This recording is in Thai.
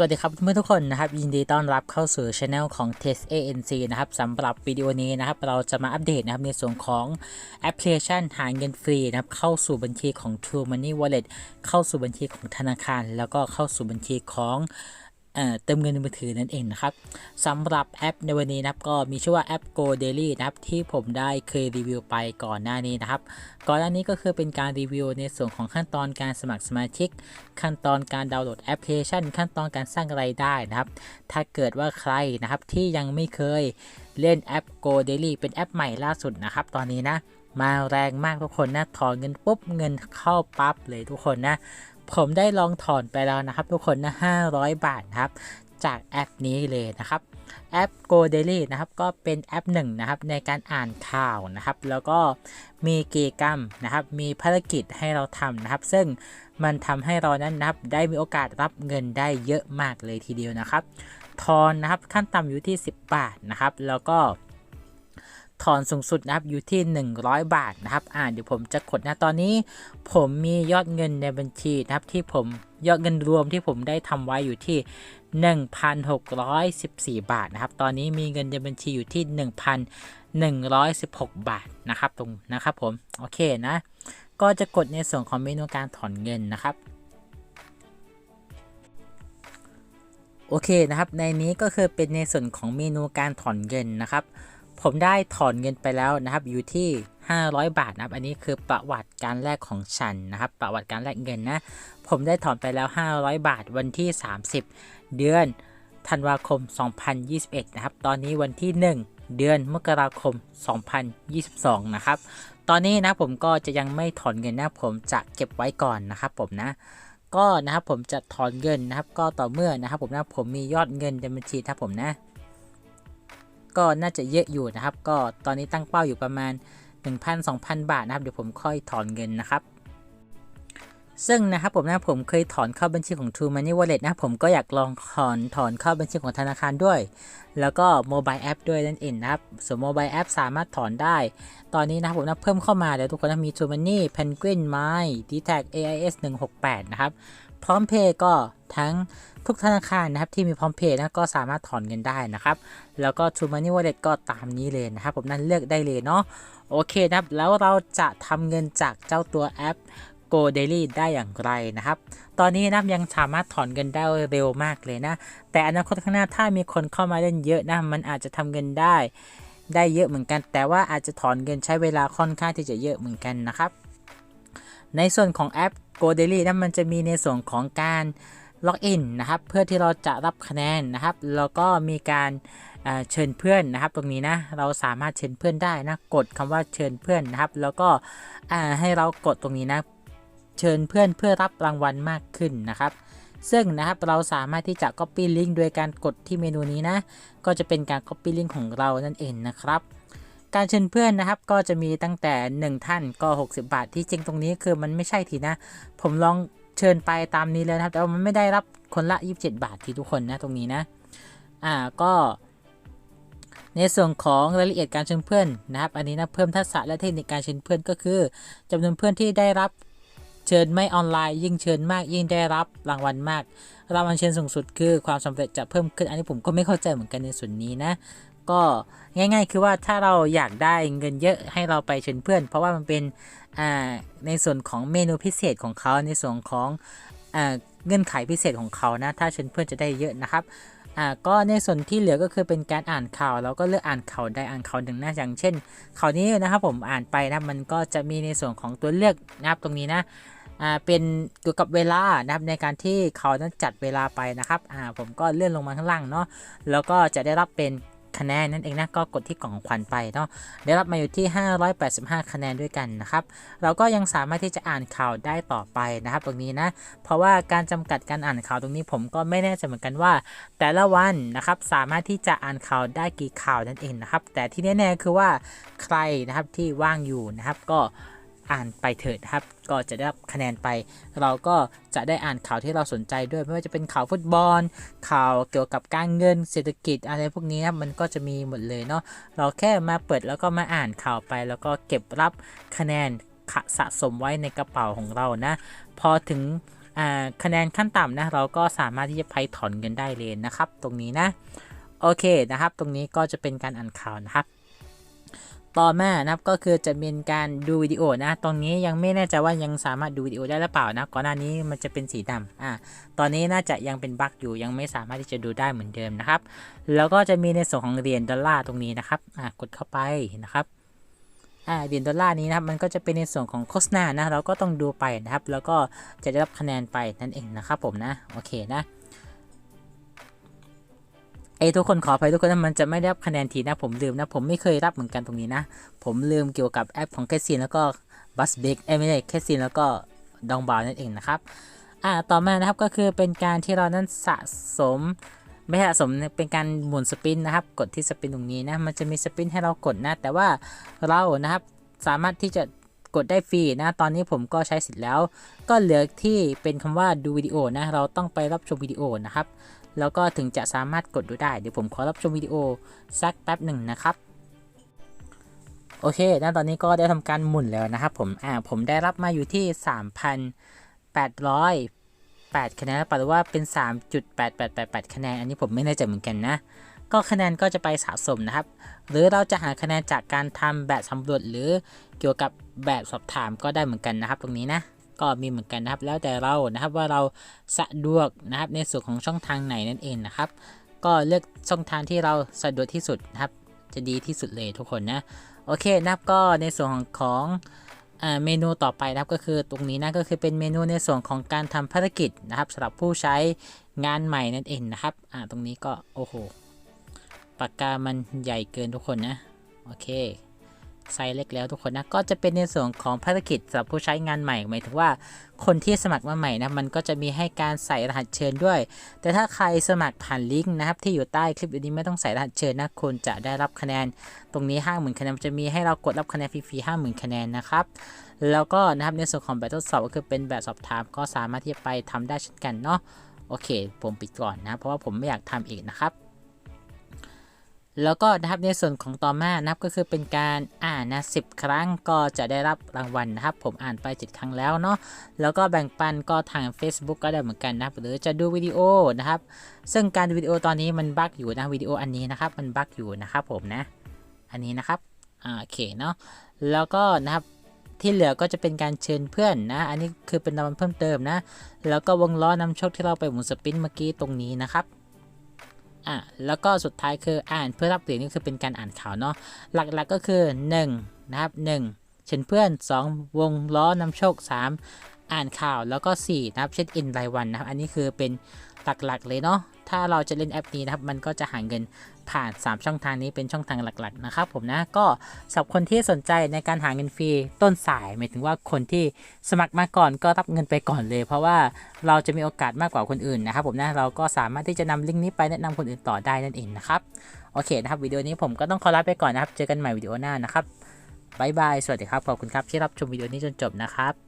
สวัสดีครับเพื่อนทุกคนนะครับยินดีต้อนรับเข้าสู่ช anel ของ Test ANC นะครับสำหรับวิดีโอนี้นะครับ เราจะมาอัปเดตนะครับในส่วนของแอปพลิเคชันหาเงินฟรีนะครับเข้าสู่บัญชีของ True Money Wallet เข้าสู่บัญชีของธนาคาร แล้วก็เข้าสู่บัญชีของ เติมเงินในมือถือนั่นเองนะครับสำหรับแอปในวันนี้นะครับก็มีชื่อว่าแอป Go Daily นะครับที่ผมได้เคยรีวิวไปก่อนหน้านี้นะครับ ก่อนหน้านี้ก็คือเป็นการรีวิวในส่วนของขั้นตอนการสมัครสมาชิก ขั้นตอนการดาวน์โหลดแอปพลิเคชัน ขั้นตอนการสร้างรายได้นะครับ ถ้าเกิดว่าใครนะครับที่ยังไม่เคยเล่นแอป Go Daily เป็นแอปใหม่ล่าสุดนะครับ ตอนนี้นะมาแรงมากทุกคนนะถอนเงินปุ๊บเงินเข้าปั๊บเลยทุกคนนะ ผมได้ลองถอนไปแล้วนะครับ ทุกคนนะ500 บาทนะครับ จากแอปนี้เลยนะครับแอป Go Daily นะครับก็เป็นแอปหนึ่งนะครับในการอ่านข่าวนะครับ แล้วก็มีกิจกรรมนะครับ มีภารกิจให้เราทำนะครับ ซึ่งมันทำให้เรานั้นนะครับ ได้มีโอกาสรับเงินได้เยอะมากเลยทีเดียวนะครับ ทอนนะครับขั้นต่ำอยู่ที่ 10 บาทนะครับ แล้วก็ ถอนสูงสุดนะครับอยู่ที่ 100 บาทนะครับอ่าเดี๋ยวผมจะกดนะตอนนี้ ผมมียอดเงินในบัญชีนะครับที่ผมยอดเงินรวมที่ผมได้ทำไว้อยู่ที่ 1,614 บาทนะครับ ตอนนี้มีเงินในบัญชีอยู่ที่ 1,116 บาทนะครับตรงนะครับผมโอเคนะ ก็จะกดในส่วนของเมนูการถอนเงินนะครับโอเคนะครับในนี้ก็คือเป็นในส่วนของเมนูการถอนเงินนะครับ ผมได้ถอนเงินไปแล้วนะครับอยู่ที่ 500 บาทนะครับ อันนี้คือประวัติการแลกของฉันนะครับ ประวัติการแลกเงินนะ ผมได้ถอนไปแล้ว 500 บาทวันที่ 30 เดือนธันวาคม 2021 นะครับ ตอนนี้วันที่ 1 เดือนมกราคม 2022 นะครับ ตอนนี้นะผมก็จะยังไม่ถอนเงินนะ ผมจะเก็บไว้ก่อนนะครับผมนะก็นะครับผมจะถอนเงินนะครับ ก็ต่อเมื่อนะครับผมนะผมมียอดเงินในบัญชีครับผมนะ ก็น่าจะเยอะอยู่นะครับ ก็ตอนนี้ตั้งเป้าอยู่ประมาณ 1,000-2,000 บาทนะครับ เดี๋ยวผมค่อยถอนเงินนะครับ ซึ่งนะครับผมนะผมเคยถอนเข้าบัญชีของ True Money Wallet นะผมก็อยากลองถอนถอนเข้าบัญชีของธนาคารด้วย แล้วก็โมบายแอปด้วยนั่นเองนะครับส่วนโมบายแอปสามารถถอนได้ ตอนนี้นะครับผมนะเพิ่มเข้ามาเดี๋ยวทุกคนนะมี True Money Penguin m y d t a g AIS 168 นะครับ พร้อมเพย์ก็ทั้งทุกธนาคารนะครับที่มีพร้อมเพย์นะก็สามารถถอนเงินได้นะครับ แล้วก็ True Money Wallet ก็ตามนี้เลยนะครับ ผมนั้นเลือกได้เลยเนาะโอเคนะครับแล้วเราจะทำเงินจากเจ้าตัวแอป Go Daily ได้อย่างไรนะครับ ตอนนี้นับยังสามารถถอนเงินได้เร็วมากเลยนะ แต่อนาคตข้างหน้าถ้ามีคนเข้ามาเล่นเยอะนะ มันอาจจะทำเงินได้ได้เยอะเหมือนกัน แต่ว่าอาจจะถอนเงินใช้เวลาค่อนข้างที่จะเยอะเหมือนกันนะครับ ในส่วนของแอป Go Daily นะมันจะมีในส่วนของการล็อกอินนะครับ เพื่อที่เราจะรับคะแนนนะครับ แล้วก็มีการเชิญเพื่อนนะครับ ตรงนี้นะ เราสามารถเชิญเพื่อนได้นะ กดคำว่าเชิญเพื่อนนะครับ แล้วก็ให้เรากดตรงนี้นะ เชิญเพื่อนเพื่อรับรางวัลมากขึ้นนะครับ ซึ่งนะครับเราสามารถที่จะ Copy Link โดยการกดที่เมนูนี้นะ ก็จะเป็นการ Copy Link ของเรานั่นเองนะครับการเชิญเพื่อนนะครับก็จะมีตั้งแต่ 1 ท่านก็ 60 บาทที่จริงตรงนี้คือมันไม่ใช่ทีนะ ผมลองเชิญไปตามนี้เลยนะครับ แต่ว่ามันไม่ได้รับคนละ 27 บาทที่ทุกคนนะตรงนี้นะอ่าก็ในส่วนของรายละเอียดการเชิญเพื่อนนะครับ อันนี้นะเพิ่มทักษะและเทคนิคการเชิญเพื่อนก็คือจำนวนเพื่อนที่ได้รับ เชิญไม่ออนไลน์ยิ่งเชิญมากยิ่งได้รับรางวัลมากรางวัลเชิญสูงสุดคือความสำเร็จจะเพิ่มขึ้นอันนี้ผมก็ไม่เข้าใจเหมือนกันในส่วนนี้นะ ก็ง่าย ๆ คือว่าถ้าเราอยากได้เงินเยอะให้เราไปเชิญเพื่อน เพราะว่ามันเป็นในส่วนของเมนูพิเศษของเขาในส่วนของเงื่อนไขพิเศษของเขานะถ้าเชิญเพื่อนจะได้เยอะนะครับ่าก็ในส่วนที่เหลือก็คือเป็นการอ่านข่าวเราก็เลือกอ่านข่าวใดอ่านข่าวหนึ่งนะอย่างเช่นข่าวนี้นะครับผมอ่านไปนะมันก็จะมีในส่วนของตัวเลือกนะครับตรงนี้นะ อ่าเป็นเกี่ยวกับเวลานะครับในการที่เขานั้นจัดเวลาไปนะครับอ่าผมก็เลื่อนลงมาข้างล่างเนาะแล้วก็จะได้รับเป็นคะแนนนั่นเองนะก็กดที่กล่องของขวัญไปเนาะได้รับมาอยู่ที่ 585 คะแนนด้วยกันนะครับเราก็ยังสามารถที่จะอ่านข่าวได้ต่อไปนะครับ ตรงนี้นะเพราะว่าการจำกัดการอ่านข่าวตรงนี้ผมก็ไม่แน่ใจเหมือนกันว่า แต่ละวันนะครับสามารถที่จะอ่านข่าวได้กี่ข่าวนั่นเองนะครับแต่ที่แน่ๆคือว่าใครนะครับที่ว่างอยู่นะครับก็ อ่านไปเถิดครับ ก็จะได้รับคะแนนไป เราก็จะได้อ่านข่าวที่เราสนใจด้วยไม่ว่าจะเป็นข่าวฟุตบอล ข่าวเกี่ยวกับการเงินเศรษฐกิจอะไรพวกนี้นะมันก็จะมีหมดเลยเนาะเราแค่มาเปิดแล้วก็มาอ่านข่าวไป แล้วก็เก็บรับคะแนนสะสมไว้ในกระเป๋าของเรานะ พอถึงคะแนนขั้นต่ำนะเราก็สามารถที่จะไปถอนเงินได้เลยนะครับ ตรงนี้นะโอเคนะครับ ตรงนี้ก็จะเป็นการอ่านข่าวนะครับ ต่อมานะครับก็คือจะเป็นการดูวิดีโอนะ ตรงนี้ยังไม่แน่ใจว่ายังสามารถดูวิดีโอได้หรือเปล่านะ ก่อนหน้านี้มันจะเป็นสีดำอ่าตอนนี้น่าจะยังเป็นบั๊กอยู่ยังไม่สามารถที่จะดูได้เหมือนเดิมนะครับ แล้วก็จะมีในส่วนของเหรียญดอลลาร์ตรงนี้นะครับอ่ากดเข้าไปนะครับอ่าเหรียญดอลลาร์นี้นะครับมันก็จะเป็นในส่วนของโฆษณานะเราก็ต้องดูไปนะครับ แล้วก็จะได้รับคะแนนไปนั่นเองนะครับผมนะโอเคนะ เอยทุกคนขออภัยทุกคนนะมันจะไม่ได้รับคะแนนทีนะ ผมลืมนะ ผมไม่เคยรับเหมือนกันตรงนี้นะ ผมลืมเกี่ยวกับแอปของแคสซินแล้วก็บัสเบกเอ้ไม่ใช่แคสซินแล้วก็ดองบาร์นั่นเองนะครับอ่าต่อมานะครับก็คือเป็นการที่เรานั้นสะสมไม่สะสมเป็นการหมุนสปินนะครับ กดที่สปินตรงนี้นะมันจะมีสปินให้เรากดนะ แต่ว่าเรานะครับสามารถที่จะ กดได้ฟรีนะ ตอนนี้ผมก็ใช้สิทธิ์แล้ว ก็เหลือที่เป็นคำว่าดูวิดีโอนะ เราต้องไปรับชมวิดีโอนะครับ แล้วก็ถึงจะสามารถกดดูได้ เดี๋ยวผมขอรับชมวิดีโอสักแป๊บหนึ่งนะครับ โอเคนะตอนนี้ก็ได้ทำการหมุนแล้วนะครับผม อ่า ผมได้รับมาอยู่ที่ 3,808คะแนนหรือว่าเป็น 3.8888 คะแนน อันนี้ผมไม่แน่ใจเหมือนกันนะ ก็คะแนนก็จะไปสะสมนะครับ หรือเราจะหาคะแนนจากการทำแบบสำรวจหรือเกี่ยวกับแบบสอบถามก็ได้เหมือนกันนะครับ ตรงนี้นะก็มีเหมือนกันนะครับ แล้วแต่เรานะครับว่าเราสะดวกนะครับในส่วนของช่องทางไหนนั่นเองนะครับ ก็เลือกช่องทางที่เราสะดวกที่สุดนะครับ จะดีที่สุดเลยทุกคนนะโอเคนะครับก็ในส่วนของอ่าเมนูต่อไปนะครับก็คือตรงนี้นะก็คือเป็นเมนูในส่วนของการทำภารกิจนะครับสำหรับผู้ใช้งานใหม่นั่นเองนะครับอ่าตรงนี้ก็โอ้โห ปากกามันใหญ่เกินทุกคนนะ โอเคไซส์เล็กแล้วทุกคนนะ ก็จะเป็นในส่วนของภารกิจสำหรับผู้ใช้งานใหม่หมายถึงว่าคนที่สมัครมาใหม่นะ มันก็จะมีให้การใส่รหัสเชิญด้วย แต่ถ้าใครสมัครผ่านลิงก์นะครับ ที่อยู่ใต้คลิปวิดีโอนี้ไม่ต้องใส่รหัสเชิญนะคุณจะได้รับคะแนน ตรงนี้50,000คะแนนจะมีให้เรากดรับคะแนนฟรีๆ50,000คะแนนนะครับ แล้วก็นะครับในส่วนของแบบทดสอบก็คือเป็นแบบสอบถาม ก็สามารถที่จะไปทำได้เช่นกันเนาะ โอเค ผมปิดก่อนนะ เพราะว่าผมไม่อยากทำอีกนะครับ แล้วก็นะครับในส่วนของต่อมานะครับก็คือเป็นการอ่านนะสิครั้งก็จะได้รับรางวัลนะครับ ผมอ่านไป7ครั้งแล้วเนาะแล้วก็แบ่งปันก็ทาง Facebook ก็ได้เหมือนกันนะครับหรือจะดูวิดีโอนะครับ ซึ่งการดูวิดีโอตอนนี้มันบั๊กอยู่นะวิดีโออันนี้นะครับมันบั๊กอยู่นะครับผมนะ อันนี้นะครับโอเคเนาะแล้วก็นะครับที่เหลือก็จะเป็นการเชิญเพื่อนนะ อันนี้คือเป็นรางวัลเพิ่มเติมนะ แล้วก็วงล้อนำโชคที่เราไปหมุนสปินเมื่อกี้ตรงนี้นะครับ อะแล้วก็สุดท้ายคืออ่านเพื่อรับเหรียญนี่คือเป็นการอ่านข่าวเนาะหลักๆก็คือ 1 นะครับ 1 เชิญเพื่อน 2 วงล้อนำโชค 3 อ่านข่าวแล้วก็ 4 นะครับเช็คอินรายวันนะครับ อันนี้คือเป็นหลักๆเลยเนาะถ้าเราจะเล่นแอปนี้นะครับ มันก็จะหาเงิน ผ่าน 3 ช่องทางนี้เป็นช่องทางหลักๆนะครับผมนะก็สำหรับคนที่สนใจในการหาเงินฟรีต้นสายหมายถึงว่าคนที่สมัครมาก่อนก็รับเงินไปก่อนเลย เพราะว่าเราจะมีโอกาสมากกว่าคนอื่นนะครับผมนะเราก็สามารถที่จะนำลิงก์นี้ไปแนะนำคนอื่นต่อได้นั่นเองนะครับโอเคนะครับวิดีโอนี้ผมก็ต้องขอลาไปก่อนนะครับ เจอกันใหม่วิดีโอหน้านะครับบายบาย สวัสดีครับ ขอบคุณครับที่รับชมวิดีโอนี้จนจบนะครับ